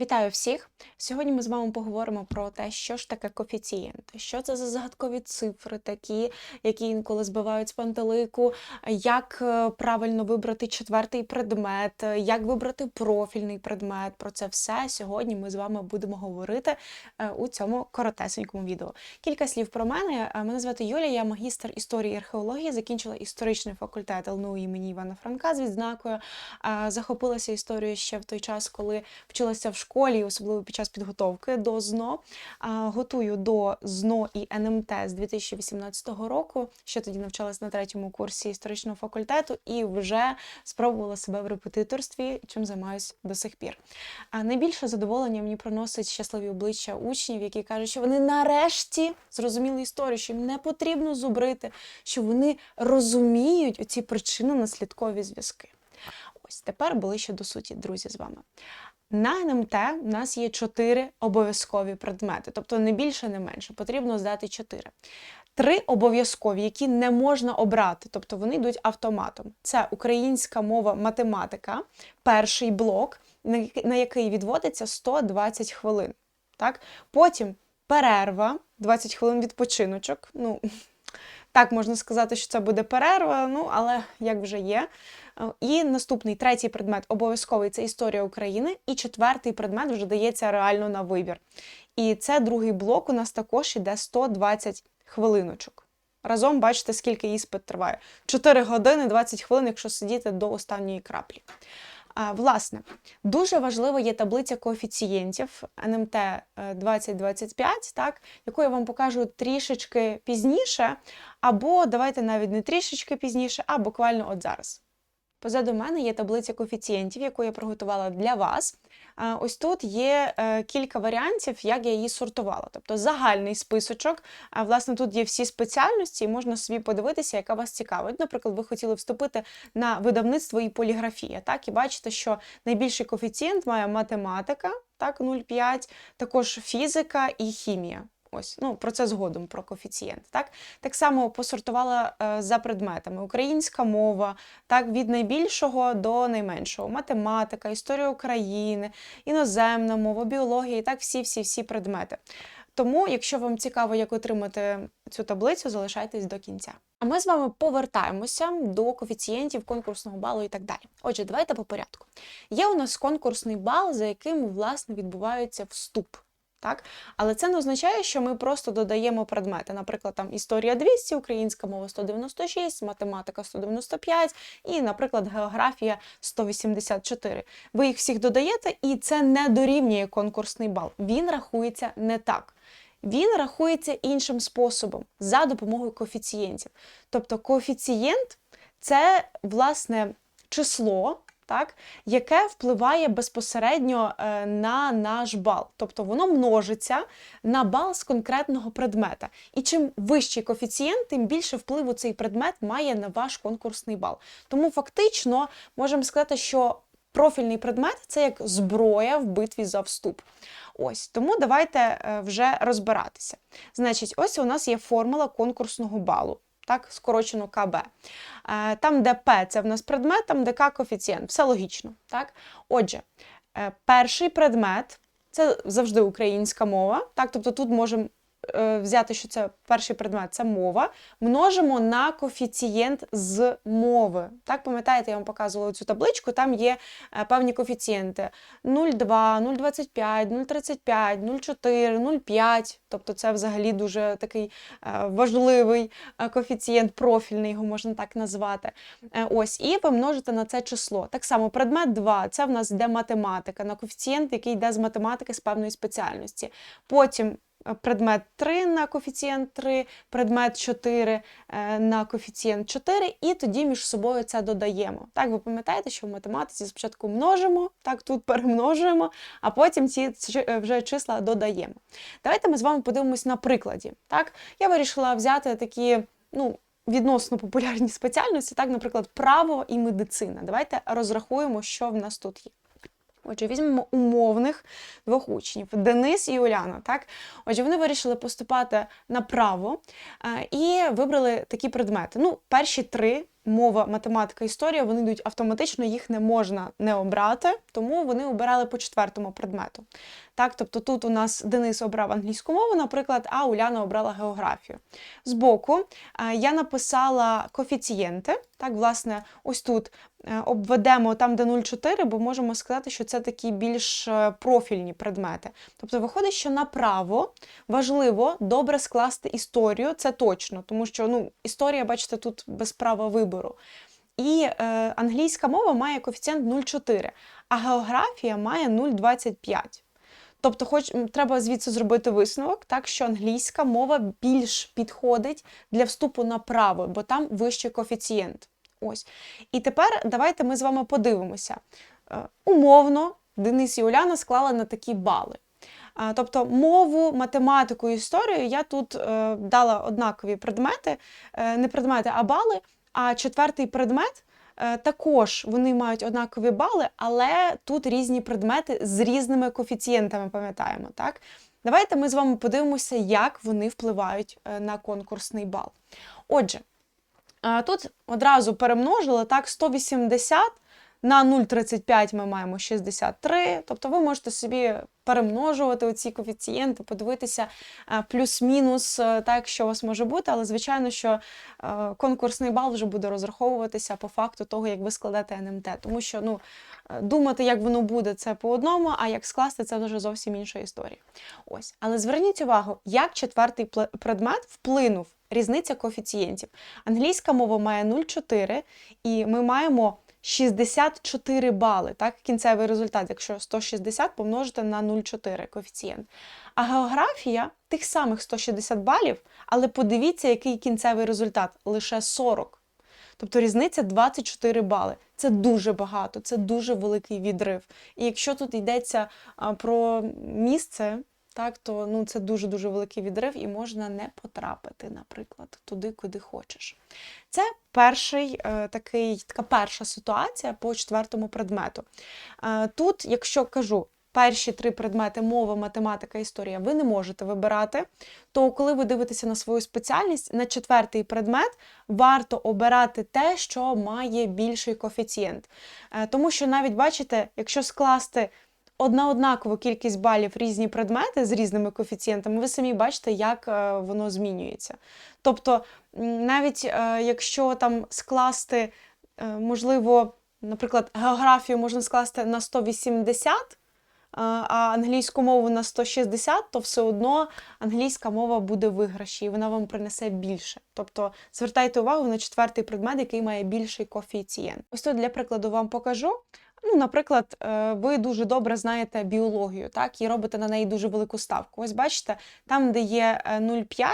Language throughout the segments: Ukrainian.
Вітаю всіх! Сьогодні ми з вами поговоримо про те, що ж таке коефіцієнти, що це за загадкові цифри, такі, які інколи збивають з пантелику, як е, правильно вибрати четвертий предмет, е, як вибрати профільний предмет. Про це все сьогодні ми з вами будемо говорити е, у цьому коротесенькому відео. Кілька слів про мене. Мене звати Юлія, я магістр історії і археології, закінчила історичний факультет ЛНУ імені Івана Франка з відзнакою. Захопилася історією ще в той час, коли вчилася в школі, особливо під час підготовки до ЗНО. Готую до ЗНО і НМТ з 2018 року. Ще тоді навчалась на третьому курсі історичного факультету і вже спробувала себе в репетиторстві, чим займаюся до сих пір. А найбільше задоволення мені приносить щасливі обличчя учнів, які кажуть, що вони нарешті зрозуміли історію, що їм не потрібно зубрити, що вони розуміють оці причинно-наслідкові зв'язки. Ось тепер ближче до суті, друзі, з вами. На НМТ у нас є чотири обов'язкові предмети, тобто не більше, не менше. Потрібно здати чотири. Три обов'язкові, які не можна обрати, тобто вони йдуть автоматом. Це українська мова, математика, перший блок, на який- відводиться 120 хвилин. Так? Потім перерва, 20 хвилин відпочиночок. Ну, так можна сказати, що це буде перерва, ну але як вже є. Е, І наступний третій предмет обов'язковий це історія України. І четвертий предмет вже дається реально на вибір. І це другий блок у нас також іде 120 хвилиночок. Разом бачите, скільки іспит триває. 4 години 20 хвилин, якщо сидіти до останньої краплі. Власне, дуже важлива є таблиця коефіцієнтів НМТ е, 2025, так, яку я вам покажу трішечки пізніше, або давайте навіть не трішечки пізніше, а буквально от зараз. Позаду мене є таблиця коефіцієнтів, яку я приготувала для вас. Ось тут є е, кілька варіантів, як я її сортувала. Тобто загальний списочок. Власне тут є всі спеціальності, і можна собі подивитися, яка вас цікавить. Наприклад, ви хотіли вступити на видавництво і поліграфія. Так, і бачите, що найбільший коефіцієнт має математика, так, 0,5, також фізика і хімія. Ось, ну про це згодом про коефіцієнт. Так так само посортувала е, за предметами: українська мова, так від найбільшого до найменшого, математика, історія України, іноземна мова, біологія, і так всі, всі, всі предмети. Тому, якщо вам цікаво, як отримати цю таблицю, залишайтесь до кінця. А ми з вами повертаємося до коефіцієнтів конкурсного балу і так далі. Отже, давайте по порядку. Є у нас конкурсний бал, за яким власне відбувається вступ. Так? Але це не означає, що ми просто додаємо предмети. Наприклад, там історія 200, українська мова 196, математика 195 і, наприклад, географія 184. Ви їх всіх додаєте, і це не дорівнює конкурсний бал. Він рахується не так. Він рахується іншим способом за допомогою коефіцієнтів. Тобто коефіцієнт це власне число, так, яке впливає безпосередньо е, на наш бал. Тобто воно множиться на бал з конкретного предмета. І чим вищий коефіцієнт, тим більше впливу цей предмет має на ваш конкурсний бал. Тому фактично можемо сказати, що профільний предмет це як зброя в битві за вступ. Ось тому давайте е, вже розбиратися. Значить, ось у нас є формула конкурсного балу. Так, скорочено КБ. Е, Там, де П це в нас предмет, там де К коефіцієнт. Все логічно. Так? Отже, е, перший предмет це завжди українська мова. Так? Тобто тут можемо взяти, що це перший предмет це мова, множимо на коефіцієнт з мови. Так, пам'ятаєте, я вам показувала цю табличку, там є е, певні коефіцієнти 0,2, 0,25, 0,35, 0,4, 0,5. Тобто це взагалі дуже такий е, важливий е, коефіцієнт, профільний, його можна так назвати. Е, Ось, і ви множите на це число. Так само, предмет 2 це в нас йде математика, на коефіцієнт, який йде з математики з певної спеціальності. Потім е, предмет 3 на коефіцієнт 3, предмет 4 е, на коефіцієнт 4, і тоді між собою це додаємо. Так, ви пам'ятаєте, що в математиці спочатку множимо, так, тут перемножуємо, а потім ці е, вже числа додаємо. Давайте ми з вами подивимось на прикладі. Так, я вирішила взяти такі, ну. Відносно популярні спеціальності, так, наприклад, право і медицина. Давайте розрахуємо, що в нас тут є. Отже, візьмемо умовних двох учнів Денис і Уляна. Так? Отже, вони вирішили поступати на право е, і вибрали такі предмети. Ну, перші три мова, математика, історія, вони йдуть автоматично, їх не можна не обрати, тому вони обирали по четвертому предмету. Так, тобто тут у нас Денис обрав англійську мову, наприклад, а Уляна обрала географію. Збоку е, я написала коефіцієнти. Так, власне, ось тут е, обведемо там, де 0,4, бо можемо сказати, що це такі більш е, профільні предмети. Тобто, виходить, що направо важливо добре скласти історію, це точно, тому що ну, історія, бачите, тут без права вибору. І е, англійська мова має коефіцієнт 0,4, а географія має 0,25. Тобто, хоч треба звідси зробити висновок, так що англійська мова більш підходить для вступу на право, бо там вищий коефіцієнт. Ось. І тепер давайте ми з вами подивимося. Е, Умовно, Денис і Уляна склали на такі бали. Тобто мову, математику, історію я тут е, дала однакові предмети, е, не предмети, а бали. А четвертий предмет також вони мають однакові бали, але тут різні предмети з різними коефіцієнтами, пам'ятаємо, так? Давайте ми з вами подивимося, як вони впливають е, на конкурсний бал. Отже, е, тут одразу перемножили так 180 на 0,35 ми маємо 63. Тобто ви можете собі перемножувати оці коефіцієнти, подивитися е, плюс-мінус, е, так, що у вас може бути, але звичайно, що е, конкурсний бал вже буде розраховуватися по факту того, як ви складете НМТ. Тому що ну, думати, як воно буде, це по одному, а як скласти, це вже зовсім інша історія. Ось. Але зверніть увагу, як четвертий предмет вплинув. Різниця коефіцієнтів. Англійська мова має 0,4, і ми маємо 64 бали, так, кінцевий результат, якщо 160 помножити на 0,4 коефіцієнт. А географія тих самих 160 балів, але подивіться, який кінцевий результат лише 40. Тобто різниця 24 бали. Це дуже багато, це дуже великий відрив. І якщо тут йдеться про місце, так, то ну, це дуже-дуже великий відрив і можна не потрапити, наприклад, туди, куди хочеш. Це перший е, такий, така перша ситуація по четвертому предмету. Е, тут, якщо кажу, перші три предмети мова, математика, історія, ви не можете вибирати, то коли ви дивитеся на свою спеціальність, на четвертий предмет варто обирати те, що має більший коефіцієнт. Е, тому що навіть бачите, якщо скласти одна однакову кількість балів різні предмети з різними коефіцієнтами, ви самі бачите, як е, воно змінюється. Тобто, навіть е, якщо там скласти, е, можливо, наприклад, географію можна скласти на 180, е, а англійську мову на 160, то все одно англійська мова буде виграші, і вона вам принесе більше. Тобто звертайте увагу на четвертий предмет, який має більший коефіцієнт. Ось тут для прикладу вам покажу. Ну, наприклад, е, ви дуже добре знаєте біологію, так, і робите на неї дуже велику ставку. Ось бачите, там, де є е, 0,5,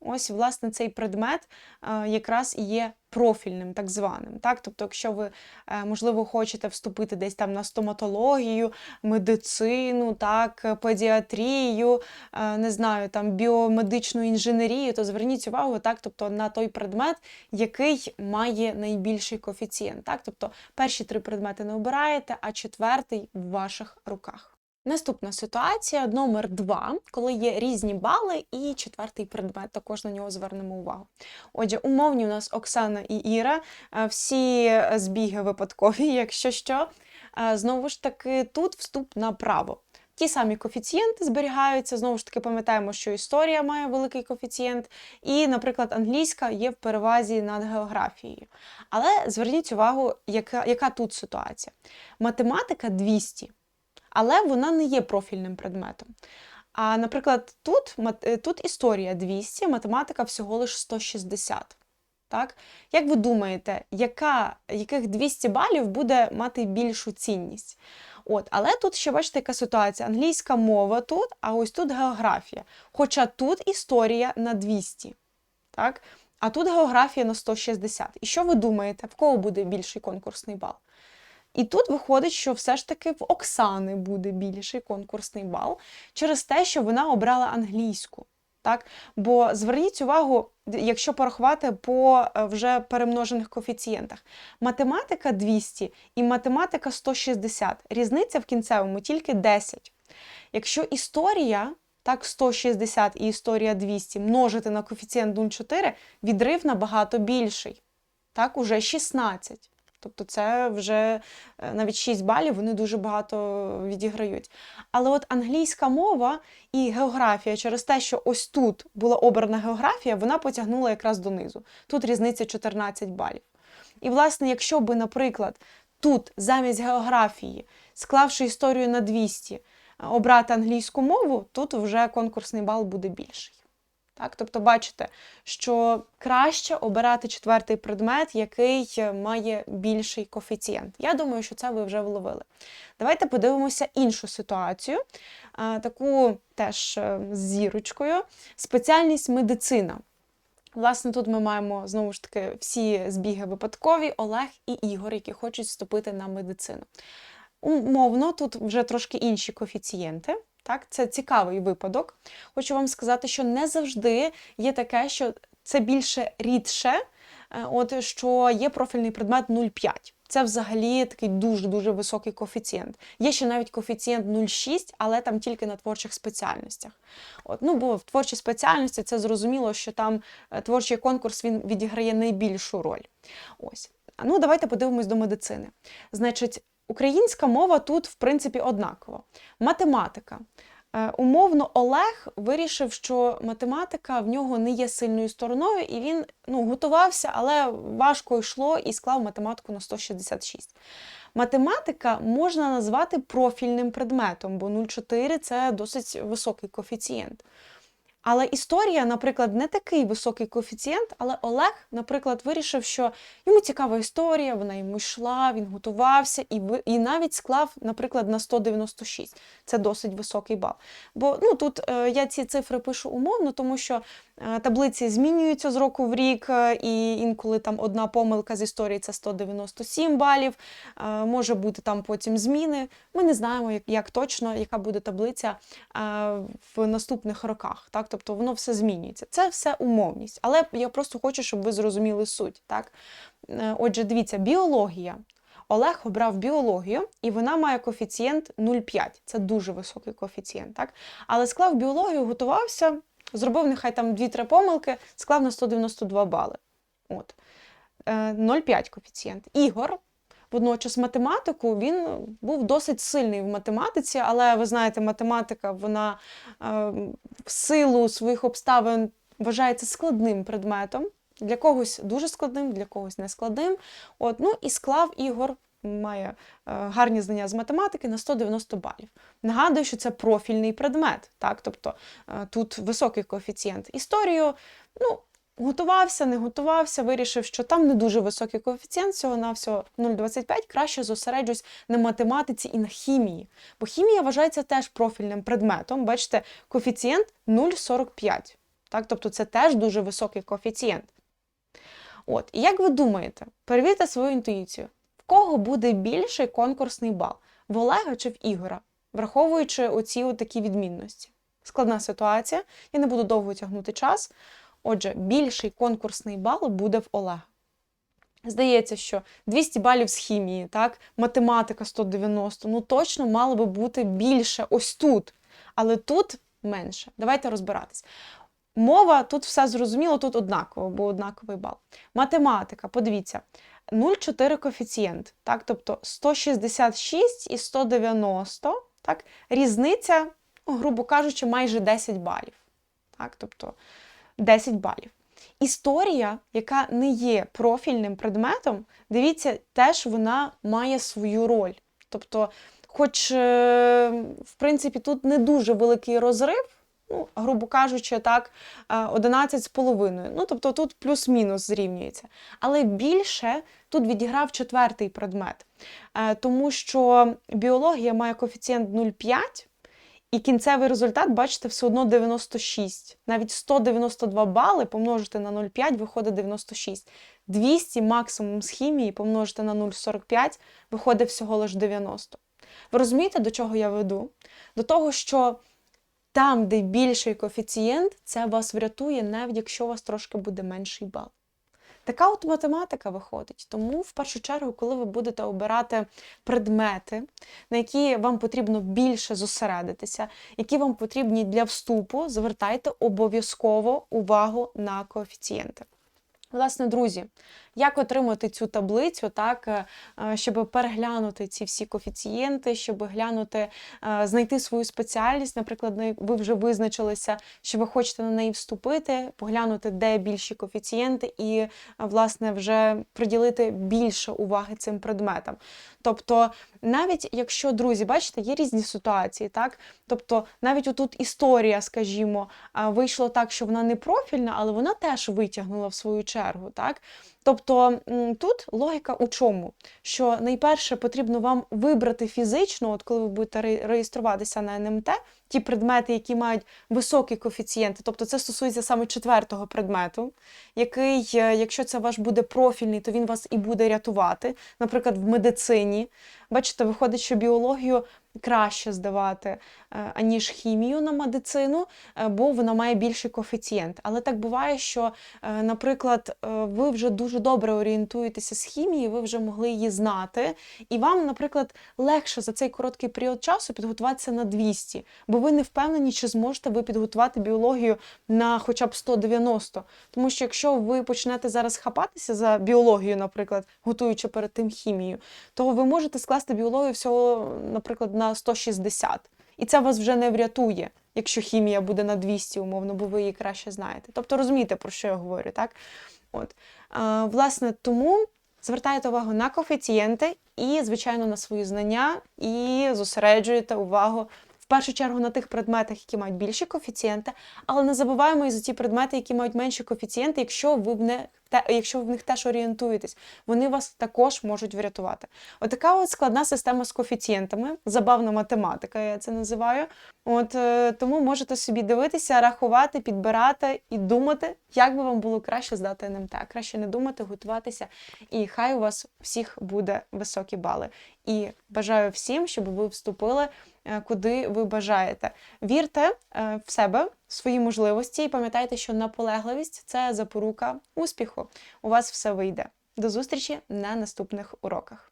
ось, власне, цей предмет е, якраз і є профільним, так званим. Так? Тобто, якщо ви, е, можливо, хочете вступити десь там на стоматологію, медицину, так, е, педіатрію, е, не знаю, там біомедичну інженерію, то зверніть увагу, так, тобто на той предмет, який має найбільший коефіцієнт. Так? Тобто перші три предмети не обираєте, а четвертий в ваших руках. Наступна ситуація номер два, коли є різні бали і четвертий предмет, також на нього звернемо увагу. Отже, умовні у нас Оксана і Іра, е, всі збіги випадкові, якщо що. Е, Знову ж таки, тут вступ на право. Ті самі коефіцієнти зберігаються. Знову ж таки, пам'ятаємо, що історія має великий коефіцієнт, і, наприклад, англійська є в перевазі над географією. Але зверніть увагу, яка, яка тут ситуація. Математика 200 але вона не є профільним предметом. А, наприклад, тут, е, тут історія 200, математика всього лиш 160. Так? Як ви думаєте, яка, яких 200 балів буде мати більшу цінність? От, але тут ще бачите, яка ситуація. Англійська мова тут, а ось тут географія. Хоча тут історія на 200. Так? А тут географія на 160. І що ви думаєте, в кого буде більший конкурсний бал? І тут виходить, що все ж таки в Оксани буде більший конкурсний бал через те, що вона обрала англійську. Так? Бо зверніть увагу, якщо порахувати по е, вже перемножених коефіцієнтах. Математика 200 і математика 160. Різниця в кінцевому тільки 10. Якщо історія, так, 160 і історія 200 множити на коефіцієнт 0,4, відрив набагато більший. так, уже 16. Тобто це вже е, навіть 6 балів, вони дуже багато відіграють. Але от англійська мова і географія через те, що ось тут була обрана географія, вона потягнула якраз донизу. Тут різниця 14 балів. І, власне, якщо би, наприклад, тут замість географії, склавши історію на 200, е, обрати англійську мову, тут вже конкурсний бал буде більший. Так? Тобто, бачите, що краще обирати четвертий предмет, який е, має більший коефіцієнт. Я думаю, що це ви вже вловили. Давайте подивимося іншу ситуацію, таку теж е, з зірочкою. Спеціальність медицина. Власне, тут ми маємо знову ж таки всі збіги випадкові: Олег і Ігор, які хочуть вступити на медицину. Умовно, тут вже трошки інші коефіцієнти. Так, це цікавий випадок. Хочу вам сказати, що не завжди є таке, що це більше рідше, е, от що є профільний предмет 0,5. Це взагалі такий дуже-дуже високий коефіцієнт. Є ще навіть коефіцієнт 0,6, але там тільки на творчих спеціальностях. От, ну, бо в творчій спеціальності це зрозуміло, що там е, творчий конкурс він відіграє найбільшу роль. Ось. Ну, давайте подивимось до медицини. Значить, Українська мова тут, в принципі, однакова. Математика. Е, Умовно, Олег вирішив, що математика в нього не є сильною стороною, і він ну, готувався, але важко йшло і склав математику на 166. Математика можна назвати профільним предметом, бо 0,4 це досить високий коефіцієнт. Але історія, наприклад, не такий високий коефіцієнт, але Олег, наприклад, вирішив, що йому цікава історія, вона йому йшла, він готувався і і навіть склав, наприклад, на 196. Це досить високий бал. Бо ну, тут е, я ці цифри пишу умовно, тому що е, таблиці змінюються з року в рік, е, і інколи там одна помилка з історії це 197 балів, е, може бути там потім зміни. Ми не знаємо, як, як точно, яка буде таблиця е, в наступних роках. Так? Тобто воно все змінюється. Це все умовність. Але я просто хочу, щоб ви зрозуміли суть. Так? Е, Отже, дивіться, біологія. Олег обрав біологію, і вона має коефіцієнт 0,5. Це дуже високий коефіцієнт. Так? Але склав біологію, готувався, зробив нехай там 2-3 помилки, склав на 192 бали. От. Е, 0,5 коефіцієнт. Ігор водночас математику він був досить сильний в математиці, але ви знаєте, математика вона е, в силу своїх обставин вважається складним предметом. Для когось дуже складним, для когось не складним. От, ну і склав Ігор має е, гарні знання з математики на 190 балів. Нагадую, що це профільний предмет, так? тобто е, тут високий коефіцієнт. Історію, ну, готувався, не готувався, вирішив, що там не дуже високий коефіцієнт, всього на всього 0,25, краще зосереджусь на математиці і на хімії. Бо хімія вважається теж профільним предметом. Бачите, коефіцієнт 0,45. Так, тобто це теж дуже високий коефіцієнт. От, і як ви думаєте, перевірте свою інтуїцію, в кого буде більший конкурсний бал? В Олега чи в Ігора, враховуючи оці такі відмінності? Складна ситуація, я не буду довго тягнути час. Отже, більший конкурсний бал буде в Олега. Здається, що 200 балів з хімії, так, математика 190, ну точно мало би бути більше ось тут. Але тут менше. Давайте розбиратись. Мова тут все зрозуміло, тут однаково, бо однаковий бал. Математика, подивіться, 0,4 коефіцієнт, так, тобто 166 і 190, так, різниця, грубо кажучи, майже 10 балів. Так, тобто 10 балів. Історія, яка не є профільним предметом, дивіться, теж вона має свою роль. Тобто, хоч, е, в принципі, тут не дуже великий розрив, ну, грубо кажучи, так, е, 11,5. Ну, тобто тут плюс-мінус зрівнюється. Але більше тут відіграв четвертий предмет, Е, тому що біологія має коефіцієнт 0,5. І кінцевий результат, бачите, все одно 96. Навіть 192 бали помножити на 0,5 виходить 96. 200 максимум з хімії помножити на 0,45 виходить всього лише 90. Ви розумієте, до чого я веду? До того, що там, де більший коефіцієнт, це вас врятує, навіть якщо у вас трошки буде менший бал. Така от математика виходить. Тому, в першу чергу, коли ви будете обирати предмети, на які вам потрібно більше зосередитися, які вам потрібні для вступу, звертайте обов'язково увагу на коефіцієнти. Власне, друзі, як отримати цю таблицю, так, е, е, щоб переглянути ці всі коефіцієнти, щоб глянути, е, знайти свою спеціальність. Наприклад, ви вже визначилися, що ви хочете на неї вступити, поглянути, де більші коефіцієнти, і, власне, вже приділити більше уваги цим предметам. Тобто, навіть якщо, друзі, бачите, є різні ситуації, так? Тобто, навіть отут історія, скажімо, а, вийшло так, що вона не профільна, але вона теж витягнула в свою чергу, так? Тобто тут логіка у чому? Що найперше потрібно вам вибрати фізично, от коли ви будете ре- реєструватися на НМТ, ті предмети, які мають високі коефіцієнти, тобто це стосується саме четвертого предмету, який, е, якщо це ваш буде профільний, то він вас і буде рятувати. Наприклад, в медицині. Бачите, виходить, що біологію краще здавати, е, аніж хімію на медицину, бо вона має більший коефіцієнт. Але так буває, що, е, наприклад, ви вже дуже добре орієнтуєтеся з хімії, ви вже могли її знати, і вам, наприклад, легше за цей короткий період часу підготуватися на 200, бо ви не впевнені, чи зможете ви підготувати біологію на хоча б 190. Тому що якщо ви почнете зараз хапатися за біологію, наприклад, готуючи перед тим хімію, то ви можете скласти біологію всього, наприклад, на 160. І це вас вже не врятує, якщо хімія буде на 200, умовно, бо ви її краще знаєте. Тобто розумієте, про що я говорю, так? От. А, власне, тому звертайте увагу на коефіцієнти і, звичайно, на свої знання, і зосереджуєте увагу першу чергу на тих предметах, які мають більші коефіцієнти, але не забуваємо і за ті предмети, які мають менші коефіцієнти, якщо ви в не те, якщо ви в них теж орієнтуєтесь, вони вас також можуть врятувати. Отака от складна система з коефіцієнтами, забавна математика, я це називаю. От е, тому можете собі дивитися, рахувати, підбирати і думати, як би вам було краще здати НМТ. Краще не думати, готуватися, і хай у вас всіх буде високі бали. І бажаю всім, щоб ви вступили е, куди ви бажаєте. Вірте е, в себе, свої можливості, і пам'ятайте, що наполегливість це запорука успіху. У вас все вийде. До зустрічі на наступних уроках.